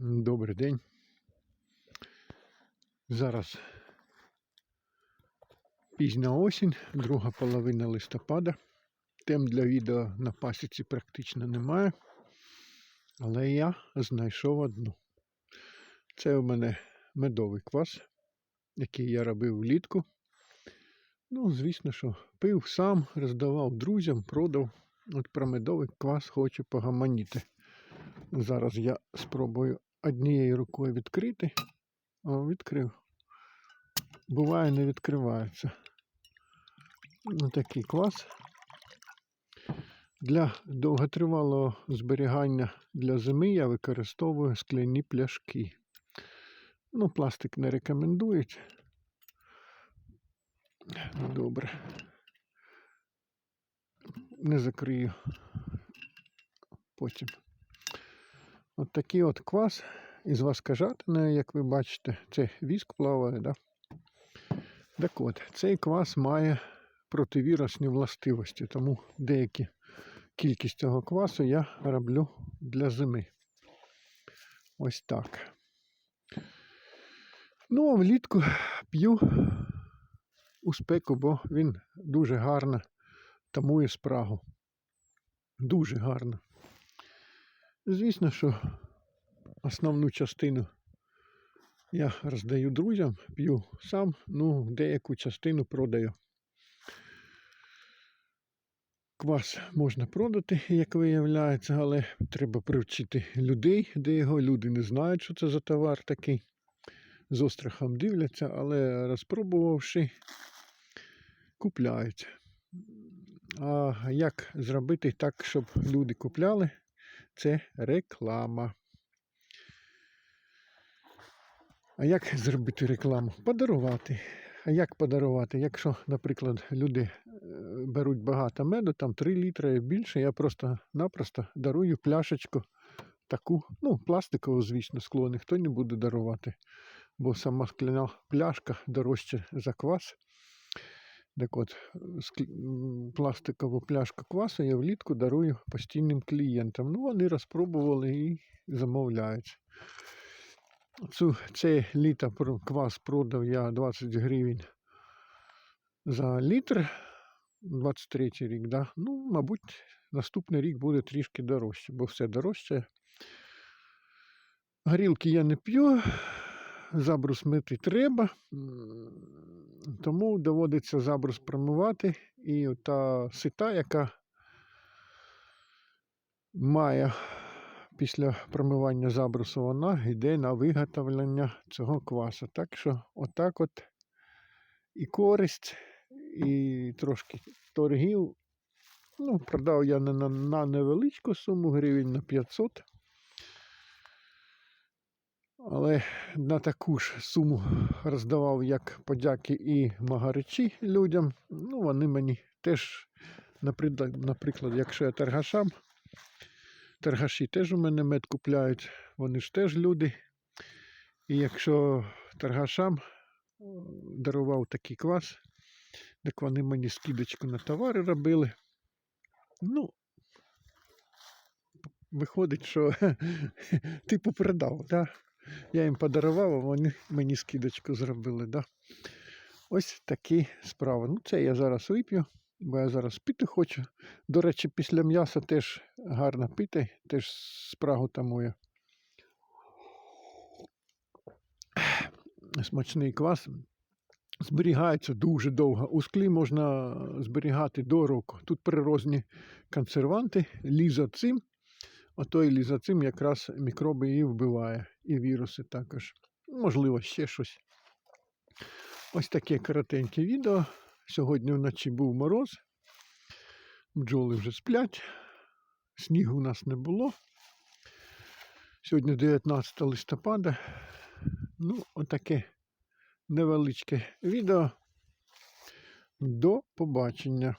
Добрий день. Зараз пізня осінь, друга половина листопада. Тем для відео на пасіці практично немає. Але я знайшов одну. Це у мене медовий квас, який я робив влітку. Ну, звісно, що пив сам, роздавав друзям, продав. От про медовий квас хочу погаманіти. Зараз я спробую однією рукою відкрити. О, відкрив. Буває, не відкривається. Ну, такий клас. Для довготривалого зберігання для зими я використовую скляні пляшки. Ну, пластик не рекомендують. Добре. Не закрию потім. От такий от квас із васкажатиною, як ви бачите, це віск плаває, да? Так от, цей квас має противірусні властивості, тому деякі кількість цього квасу я роблю для зими. Ось так. Ну, а влітку п'ю у спеку, бо він дуже гарно тамує спрагу. Дуже гарно. Звісно, що основну частину я роздаю друзям, п'ю сам, ну, деяку частину продаю. Квас можна продати, як виявляється, але треба привчити людей, де його люди не знають, що це за товар такий. З острахом дивляться, але розпробувавши, купляють. А як зробити так, щоб люди купляли? Це реклама. А як зробити рекламу? Подарувати. А як подарувати? Якщо, наприклад, люди е, беруть багато меду, там 3 літри і більше, я просто-напросто дарую пляшечку таку, ну, пластикову, звісно, скло ніхто не буде дарувати, бо сама скляна пляшка дорожча за квас. Так от, м, пластикову пляшку квасу я влітку дарую постійним клієнтам. Ну, вони розпробували і замовляють. Цю, це літо квас продав я 20 гривень за літр. 23 рік, да? Ну, мабуть, наступний рік буде трішки дорожче, бо все дорожче. Горілки я не п'ю, забрус мити треба, тому доводиться забрус промивати. І та сита, яка має після промивання забрусу, вона йде на виготовлення цього квасу. Так що, отак от і користь, і трошки торгів. Ну, продав я на, на невеличку суму гривень на 500. Але на таку ж суму роздавав як подяки і магаричі людям. Ну, вони мені теж, наприклад, якщо я торгашам, торгаші теж у мене мед купляють, вони ж теж люди. І якщо торгашам дарував такий квас, так вони мені скидочку на товари робили. Ну, виходить, що типу продав, да? Я їм подарував, а вони мені скидочку зробили. Да? Ось такі справи. Ну, це я зараз вип'ю, бо я зараз пити хочу. До речі, після м'яса теж гарно пити, теж спрагу тамує. Смачний квас. Зберігається дуже довго. У склі можна зберігати до року. Тут природні консерванти, лізоцим. Отой лізоцим якраз мікроби і вбиває, і віруси також. Можливо, ще щось. Ось таке коротеньке відео. Сьогодні вночі був мороз. Бджоли вже сплять. Снігу у нас не було. Сьогодні 19 листопада. Ну, отаке невеличке відео. До побачення.